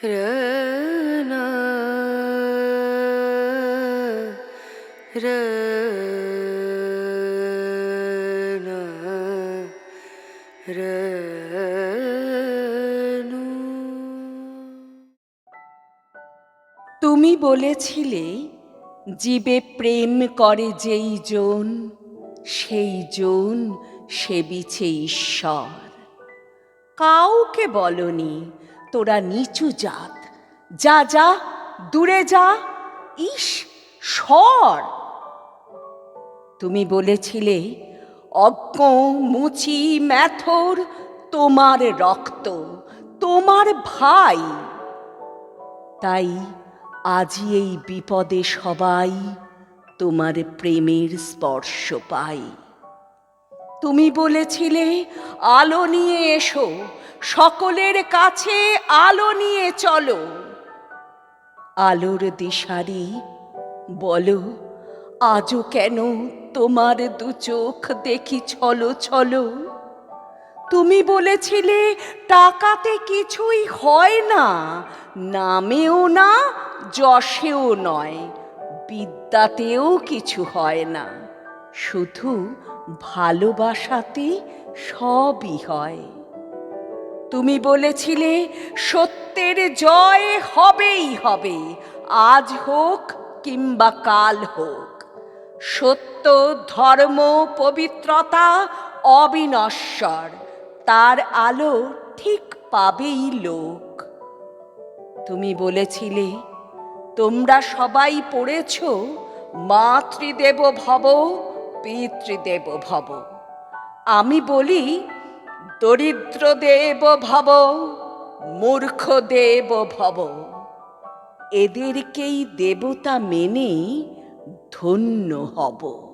তুমি বলেছিলে জীবে প্রেম করে যেই জন সেই জন সেবিছে ঈশ্বর। কাউকে বলনি তোরা নিচু জাত। যা যা, দূরে যা, ইস, সর। তুমি বলেছিলে, অজ্ঞ, মুচি, ম্যাথর, তোমার রক্ত, তোমার ভাই। তাই আজি এই বিপদে সবাই তোমার প্রেমের স্পর্শ পাই তুমি বলেছিলে, আলো নিয়ে এসো, সকলের কাছে আলো নিয়ে চলো। আলোর দিশারি, বলো, আজও কেন তোমার দু চোখ দেখি ছলো ছলো? তুমি বলেছিলে টাকাতে কিছুই হয় না, নামেও না, যশেও নয়, বিদ্যাতেও কিছু হয় না। শুধু ভালোবাসাতে সবই হয়। তুমি বলেছিলে, সত্যের জয় হবেই হবে, আজ হোক কিংবা কাল হোক। সত্য, ধর্ম, পবিত্রতা, অবিনশ্বর, তার আলো ঠিক পাবেই লোক। তুমি বলেছিলে, তোমরা সবাই পড়েছ মাতৃদেব ভব পিতৃদেব ভব। আমি বলি, দরিদ্র দেব ভব, মূর্খ দেব ভব। এদেরকেই দেবতা মেনে ধন্য হব।